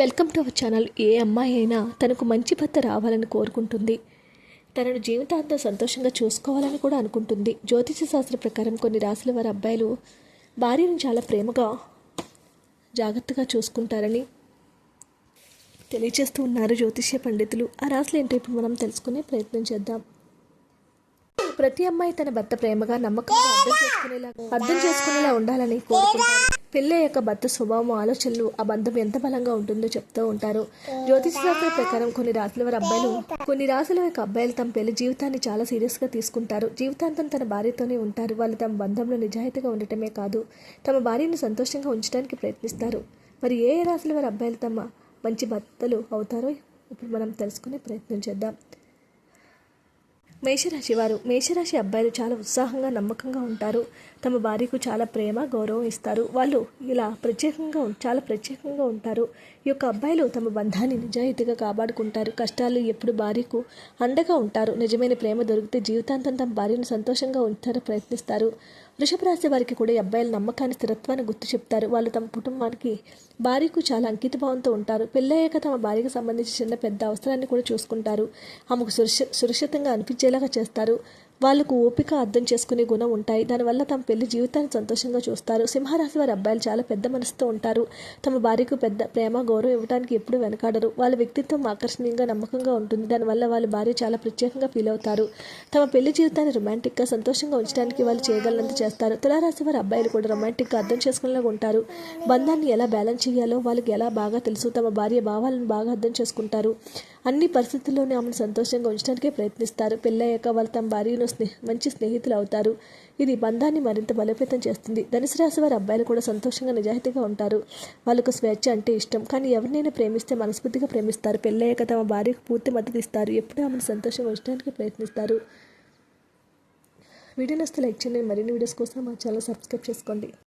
Welcome to our channel. ఏ అమ్మాయి అయినా తనకు మంచి భర్త రావాలని కోరుకుంటుంది. తనను జీవితాంతం సంతోషంగా చూసుకోవాలని కూడా అనుకుంటుంది. జ్యోతిష శాస్త్ర ప్రకారం కొన్ని రాసుల వారి అబ్బాయిలు భార్యను చాలా ప్రేమగా జాగ్రత్తగా చూసుకుంటారని తెలియజేస్తూ ఉన్నారు జ్యోతిష్య పండితులు. ఆ రాసులు ఏంటో ఇప్పుడు మనం తెలుసుకునే ప్రయత్నం చేద్దాం. ప్రతి అమ్మాయి తన భర్త ప్రేమగా నమ్మకంగా అర్థం చేసుకునేలా అర్థం చేసుకునేలా ఉండాలని కోరుకుంటారు. పెళ్ళి యొక్క భర్త స్వభావం ఆలోచనలు ఆ బంధం ఎంత బలంగా ఉంటుందో చెప్తూ ఉంటారు. జ్యోతిష శాస్త్రం ప్రకారం కొన్ని రాసుల వారి అబ్బాయిలు కొన్ని రాసుల యొక్క అబ్బాయిలు తమ పెళ్ళి జీవితాన్ని చాలా సీరియస్గా తీసుకుంటారు. జీవితాంతం తన భార్యతోనే ఉంటారు. వాళ్ళు తమ బంధంలో నిజాయితీగా ఉండటమే కాదు తమ భార్యను సంతోషంగా ఉంచడానికి ప్రయత్నిస్తారు. మరి ఏ ఏ వారి అబ్బాయిలు తమ మంచి భర్తలు అవుతారో ఇప్పుడు మనం తెలుసుకునే ప్రయత్నం చేద్దాం. మేషరాశి వారు మేషరాశి అబ్బాయిలు చాలా ఉత్సాహంగా నమ్మకంగా ఉంటారు. తమ భార్యకు చాలా ప్రేమ గౌరవం ఇస్తారు. వాళ్ళు ఇలా ప్రత్యేకంగా చాలా ప్రత్యేకంగా ఉంటారు. ఈ యొక్క అబ్బాయిలు తమ బంధాన్ని నిజాయితీగా కాపాడుకుంటారు. కష్టాలు ఎప్పుడు భార్యకు అండగా ఉంటారు. నిజమైన ప్రేమ దొరికితే జీవితాంతం తమ భార్యను సంతోషంగా ఉంచారు ప్రయత్నిస్తారు. వృషభ రాశి వారికి కూడా ఈ అబ్బాయిల నమ్మకాన్ని స్థిరత్వాన్ని గుర్తు చెప్తారు. వాళ్ళు తమ కుటుంబానికి భార్యకు చాలా అంకిత భావంతో ఉంటారు. పెళ్ళయ్యాక తమ భార్యకు సంబంధించి చిన్న పెద్ద అవసరాన్ని కూడా చూసుకుంటారు. ఆమెకు సురక్ష సురక్షితంగా అనిపించేలాగా చేస్తారు. వాళ్ళకు ఓపిక అర్థం చేసుకునే గుణం ఉంటాయి. దానివల్ల తమ పెళ్ళి జీవితాన్ని సంతోషంగా చూస్తారు. సింహరాశి వారి అబ్బాయిలు చాలా పెద్ద మనసుతో ఉంటారు. తమ భార్యకు పెద్ద ప్రేమ గౌరవం ఇవ్వడానికి ఎప్పుడూ వెనకాడరు. వాళ్ళ వ్యక్తిత్వం ఆకర్షణీయంగా నమ్మకంగా ఉంటుంది. దానివల్ల వాళ్ళ భార్య చాలా ప్రత్యేకంగా ఫీల్ అవుతారు. తమ పెళ్ళి జీవితాన్ని రొమాంటిక్గా సంతోషంగా ఉంచడానికి వాళ్ళు చేయగలనంత చేస్తారు. తులారాశి వారి అబ్బాయిలు కూడా రొమాంటిక్గా అర్థం చేసుకునేలాగా ఉంటారు. బంధాన్ని ఎలా బ్యాలెన్స్ చేయాలో వాళ్ళకి ఎలా బాగా తెలుసు. తమ భార్య భావాలను బాగా అర్థం చేసుకుంటారు. అన్ని పరిస్థితుల్లోనే ఆమెను సంతోషంగా ఉంచడానికే ప్రయత్నిస్తారు. పెళ్ళయ్యాక వాళ్ళు తమ భార్యను స్నేహ మంచి స్నేహితులు అవుతారు. ఇది బంధాన్ని మరింత బలోపేతం చేస్తుంది. ధనుసు రాశి వారి అబ్బాయిలు కూడా సంతోషంగా నిజాయితీగా ఉంటారు. వాళ్ళకు స్వేచ్ఛ అంటే ఇష్టం. కానీ ఎవరినైనా ప్రేమిస్తే మనస్ఫూర్తిగా ప్రేమిస్తారు. పెళ్ళయ్యాక తమ భార్యకు పూర్తి మద్దతు ఇస్తారు. ఎప్పుడూ ఆమెను సంతోషంగా ఉంచడానికి ప్రయత్నిస్తారు. వీడియో నస్తే లైక్ చేయండి. మరిన్ని వీడియోస్ కోసం మా ఛానల్ సబ్స్క్రైబ్ చేసుకోండి.